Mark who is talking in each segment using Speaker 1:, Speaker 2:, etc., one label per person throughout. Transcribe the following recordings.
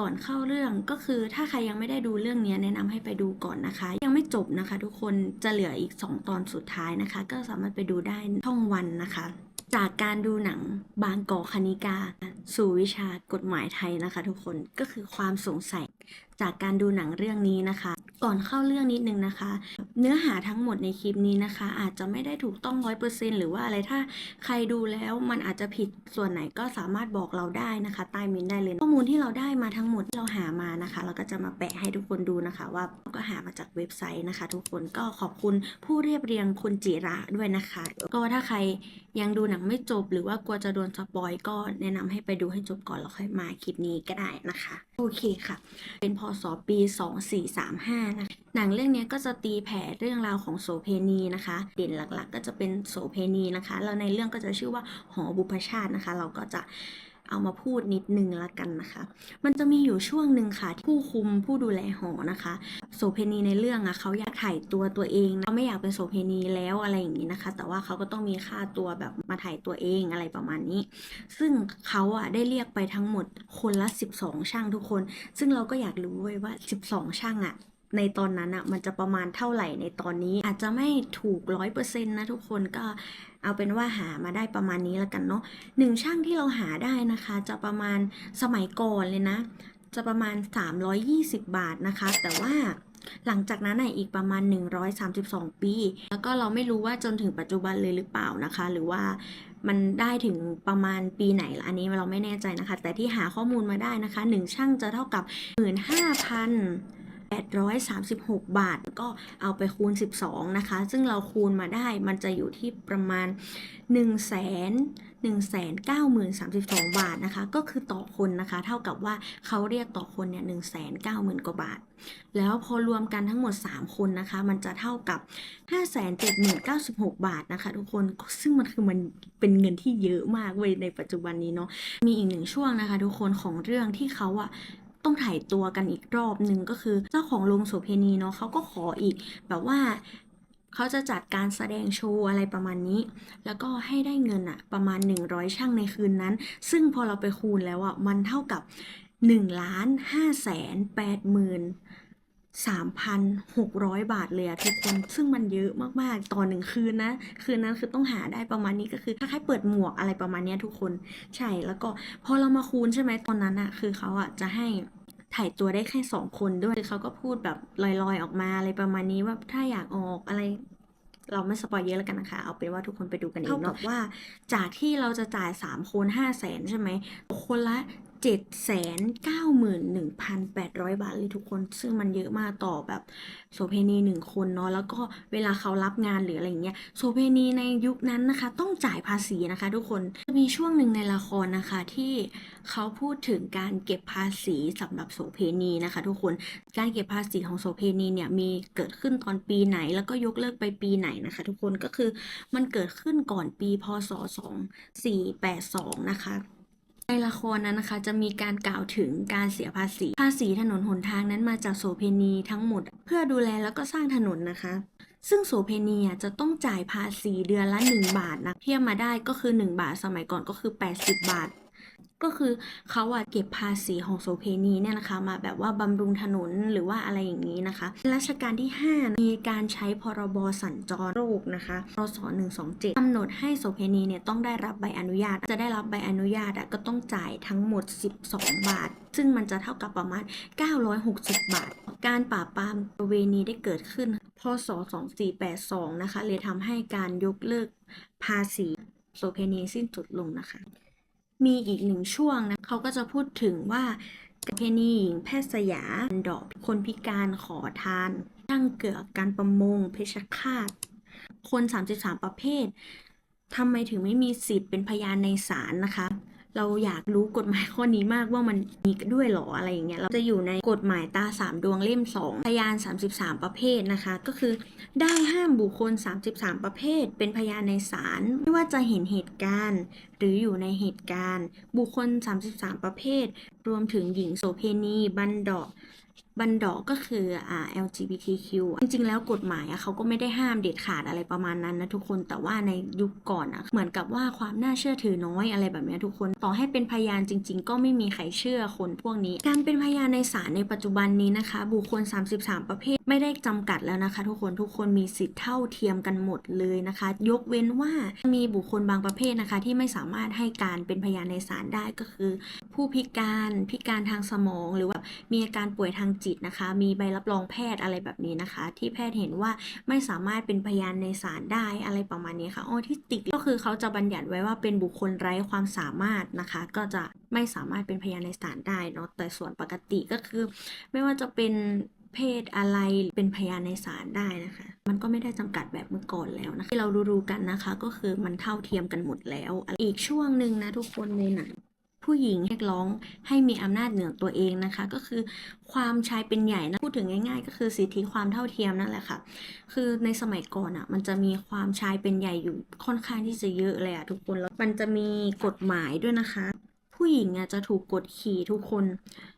Speaker 1: ก่อนเข้าเรื่องก็คือถ้าใครยังไม่ได้ดูเรื่องนี้แนะนำให้ไปดูก่อนนะคะ ยังไม่จบนะคะ ทุกคนจะเหลืออีก 2 ตอนสุดท้ายนะคะ ก็สามารถไปดูได้ช่องวันนะคะ จากการดูหนังบางกอกคณิกา สู่วิชากฎหมายไทยนะคะ ทุกคนก็คือความสงสัย จากการดูหนังเรื่องนี้นะคะ ก่อนเข้าเรื่องนิดนึงนะคะ เนื้อหาทั้งหมดในคลิปนี้นะคะ อาจจะไม่ได้ถูกต้องร้อยเปอร์เซ็นหรือว่าอะไรถ้าใครดูแล้วมันอาจจะผิดส่วนไหนก็สามารถบอกเราได้นะคะ ใต้เมินได้เลย ข้อมูลที่เราได้มาทั้งหมดที่เราหามานะคะ เราก็จะมาแปะให้ทุกคนดูนะคะ ว่าก็หามาจากเว็บไซต์นะคะ ทุกคนก็ขอบคุณผู้เรียบเรียงคุณจิระด้วยนะคะ ก็ถ้าใคร ยังดูหนังไม่จบหรือว่ากลัวจะโดนสปอยก็แนะนำให้ไปดูให้จบก่อนแล้วค่อยมาคลิปนี้ก็ได้นะคะ โอเคค่ะ เป็นพศปี 2435นะคะหนังเรื่องนี้ก็จะตีแผ่เรื่องราวของโสเพณีนะคะ เด่นหลักๆ ก็จะเป็นโสเพณีนะคะแล้วในเรื่องก็จะชื่อว่าหอบุพชาตินะคะ เราก็จะ เอามาพูดนิดนึงละกันนะคะ มันจะมีอยู่ช่วงหนึ่งค่ะที่ผู้คุมผู้ดูแลหอนะคะ โสเพณีในเรื่องอะเขาอยากถ่ายตัวตัวเองเขาไม่อยากเป็นโสเพณีแล้วอะไรอย่างนี้นะคะ แต่ว่าเขาก็ต้องมีค่าตัวแบบมาถ่ายตัวเองอะไรประมาณนี้ ซึ่งเขาอะได้เรียกไปทั้งหมดคนละ 12 ช่างทุกคน ซึ่งเราก็อยากรู้เว้ยว่า 12 ช่างอะ ในตอนนั้นอะมันจะประมาณเท่าไหร่ในตอนนี้ อาจจะไม่ถูกร้อยเปอร์เซ็นต์นะทุกคนก็เอาเป็นว่าหามาได้ประมาณนี้แล้วกันเนาะหนึ่งช่างที่เราหาได้นะคะ จะประมาณสมัยก่อนเลยนะ จะประมาณ 320 บาทนะคะ แต่ว่าหลังจากนั้นอีกประมาณ 132 ปี แล้วก็เราไม่รู้ว่าจนถึงปัจจุบันเลยหรือเปล่านะคะ หรือว่ามันได้ถึงประมาณปีไหนละอันนี้เราไม่แน่ใจนะคะ แต่ที่หาข้อมูลมาได้นะคะ 1 ช่างจะเท่ากับ 836 บาท ก็เอาไปคูณ 12 นะคะ ซึ่งเราคูณมาได้มันจะอยู่ที่ประมาณ1 1 1 9 0 3 2 บาทนะคะ ก็คือต่อคนนะคะ เท่ากับว่าเขาเรียกต่อคนเนี่ย1 9 0 0 0 0 กว่าบาท แล้วพอรวมกันทั้งหมด 3 คนนะคะ มันจะเท่ากับ 5 7 0 9 6 บาทนะคะ ทุกคน ซึ่งมันคือมันเป็นเงินที่เยอะมากเว้ยในปัจจุบันนี้เนาะ มีอีกหนึ่งช่วงนะคะ ทุกคนของเรื่องที่เขาอะ ต้องถ่ายตัวกันอีกรอบหนึ่งก็คือเจ้าของโรงโสเพณีเนาะเขาก็ขออีกแบบว่าเขาจะจัดการแสดงโชว์อะไรประมาณนี้ แล้วก็ให้ได้เงินอะประมาณ 100 ช่างในคืนนั้น ซึ่งพอเราไปคูณแล้วอะมันเท่ากับ1ล้านห้าแสนแปดหมื่น 3,600 บาทเลยอะทุกคนซึ่งมันเยอะมากๆ ต่อหนึ่งคืนนะ คืนนั้นคือต้องหาได้ประมาณนี้ก็คือคล้ายๆเปิดหมวกอะไรประมาณเนี้ยทุกคนใช่แล้วก็พอเรามาคูณใช่ไหมตอนนั้นอะคือเขาอะจะให้ถ่ายตัวได้แค่สองคนด้วยเขาก็พูดแบบลอยๆออกมาอะไรประมาณนี้ว่าถ้าอยากออกอะไรเราไม่สปอยเยอะแล้วกันนะคะ เอาเป็นว่าทุกคนไปดูกันเองเนาะว่า จากที่เราจะจ่าย 3 คน5 0 0แสนใช่ไหมคนละ 7 9 1 8 0 0 บาทเลยทุกคน ซึ่งมันเยอะมากต่อแบบโสเพณีหนึ่งคนเนาะแล้วก็เวลาเขารับงานหรืออะไรเงี้ยโสเพณีในยุคนั้นนะคะ ต้องจ่ายภาษีนะคะ ทุกคนจะมีช่วงหนึ่งในละครนะคะที่เขาพูดถึงการเก็บภาษีสำหรับโสเพณีนะคะ ทุกคนการเก็บภาษีของโสเพณีเนี่ยมีเกิดขึ้นตอนปีไหน แล้วก็ยกเลิกไปปีไหนนะคะ ทุกคนก็คือมันเกิดขึ้นก่อนปีพศ2482นะคะ ในละครนั้นนะคะจะมีการกล่าวถึงการเสียภาษี ภาษีถนนหนทางนั้นมาจากโสเพณีทั้งหมด เพื่อดูแลแล้วก็สร้างถนนนะคะ ซึ่งโสเพณีจะต้องจ่ายภาษีเดือนละ 1 บาทนะเทียบมาได้ก็คือ 1 บาทสมัยก่อนก็คือ 80 บาท ก็คือเขาอะเก็บภาษีของโสเพณีเนี่ยนะคะ มาแบบว่าบำรุงถนนหรือว่าอะไรอย่างนี้นะคะรัชกาลที่ 5 มีการใช้พรบสัญจรโรคนะคะพศ127กำหนดให้โสเพณีเนี่ยต้องได้รับใบอนุญาต จะได้รับใบอนุญาตอะก็ต้องจ่ายทั้งหมด 12 บาท ซึ่งมันจะเท่ากับประมาณ 960 บาท การปราบปรามประเวณีได้เกิดขึ้นพศ2482นะคะเลยทำให้การยกเลิกภาษีโสเพณีสิ้นสุดลงนะคะ มีอีกหนึ่งช่วงนะเขาก็จะพูดถึงว่าประเพณีหญิงแพทย์สยามดอกคนพิการขอทานช่างเกือกการประมงเพชฌฆาต คน 33 ประเภททำไมถึงไม่มีสิทธิ์เป็นพยานในศาลนะคะ เราอยากรู้กฎหมายข้อนี้มากว่ามันมีด้วยหรออะไรอย่างเงี้ยเราจะอยู่ในกฎหมายตาสามดวงเล่ม 2 พยาน 33 ประเภทนะคะ ก็คือได้ห้ามบุคคล 33 ประเภท เป็นพยานในศาลไม่ว่าจะเห็นเหตุการณ์ รืออยู่ในเหตุการณ์ บุคคล 33 ประเภท รวมถึงหญิงโสเพณีบันดาบันดาก็คืออ่า LGBTQ จริงๆ แล้วกฎหมายเขาก็ไม่ได้ห้ามเด็ดขาดอะไรประมาณนั้นนะทุกคน แต่ว่าในยุคก่อนอะเหมือนกับว่าความน่าเชื่อถือน้อยอะไรแบบนี้ทุกคน ต่อให้เป็นพยานจริง ๆ ก็ไม่มีใครเชื่อคนพวกนี้ การเป็นพยานในศาลในปัจจุบันนี้นะคะ บุคคล 33 ประเภทไม่ได้จำกัดแล้วนะคะ ทุกคน ทุกคนมีสิทธิ์เท่าเทียมกันหมดเลยนะคะ ยกเว้นว่ามีบุคคลบางประเภทนะคะ ที่ไม่สามารถให้การเป็นพยานในศาลได้ก็คือ ผู้พิการพิการทางสมองหรือว่ามีอาการป่วยทางจิตนะคะ มีใบรับรองแพทย์อะไรแบบนี้นะคะ ที่แพทย์เห็นว่าไม่สามารถเป็นพยานในศาลได้อะไรประมาณนี้ค่ะออทิสติกก็คือเขาจะบัญญัติไว้ว่าเป็นบุคคลไร้ความสามารถนะคะ ก็จะไม่สามารถเป็นพยานในศาลได้เนาะแต่ส่วนปกติก็คือ ไม่ว่าจะเป็น เพศอะไรเป็นพยานในศาลได้นะคะ มันก็ไม่ได้จำกัดแบบเมื่อก่อนแล้วนะคะที่เรารู้ๆกันนะคะ ก็คือมันเท่าเทียมกันหมดแล้ว อีกช่วงหนึ่งนะทุกคนในหนังผู้หญิงเรียกร้องให้มีอำนาจเหนือตัวเองนะคะ ก็คือความชายเป็นใหญ่นะพูดถึงง่าย ๆ ก็คือสิทธิความเท่าเทียมนั่นแหละค่ะ คือในสมัยก่อนอะ่ะมันจะมีความชายเป็นใหญ่อยู่ค่อนข้างที่จะเยอะเลยอะทุกคนแล้วมันจะมีกฎหมายด้วยนะคะ ผู้หญิงอะจะถูกกดขี่ทุกคน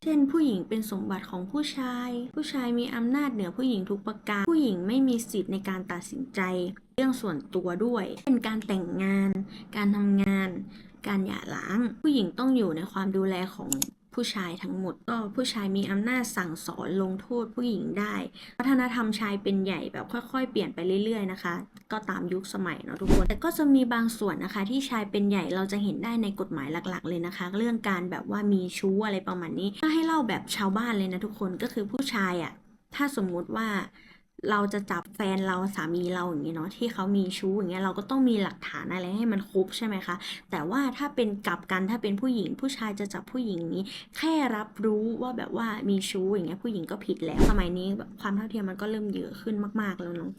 Speaker 1: เช่นผู้หญิงเป็นสมบัติของผู้ชาย ผู้ชายมีอำนาจเหนือผู้หญิงทุกประการ ผู้หญิงไม่มีสิทธิ์ในการตัดสินใจ เรื่องส่วนตัวด้วย เป็นการแต่งงาน การทำงาน การหย่าร้าง ผู้หญิงต้องอยู่ในความดูแลของ ผู้ชายทั้งหมด ก็ผู้ชายมีอำนาจสั่งสอนลงโทษผู้หญิงได้ วัฒนธรรมชายเป็นใหญ่แบบค่อยๆ เปลี่ยนไปเรื่อยๆนะคะ ก็ตามยุคสมัยเนาะทุกคน แต่ก็จะมีบางส่วนนะคะ ที่ชายเป็นใหญ่เราจะเห็นได้ในกฎหมายหลักๆ เลยนะคะ เรื่องการแบบว่ามีชู้อะไรประมาณนี้ถ้าให้เล่าแบบชาวบ้านเลยนะทุกคนก็คือผู้ชายอะ่ะถ้าสมมุติว่า เราจะจับแฟนเราสามีเราอย่างเงี้ยเนาะที่เขามีชู้อย่างเงี้ยเราก็ต้องมีหลักฐานอะไรให้มันครบใช่ไหมคะ แต่ว่าถ้าเป็นกลับกันถ้าเป็นผู้หญิงผู้ชายจะจับผู้หญิงนี้ แค่รับรู้ว่าแบบว่ามีชู้อย่างเงี้ยผู้หญิงก็ผิดแล้วสมัยนี้แบบความเท่าเทียมมันก็เริ่มเยอะขึ้นมาก ๆแล้วเนาะ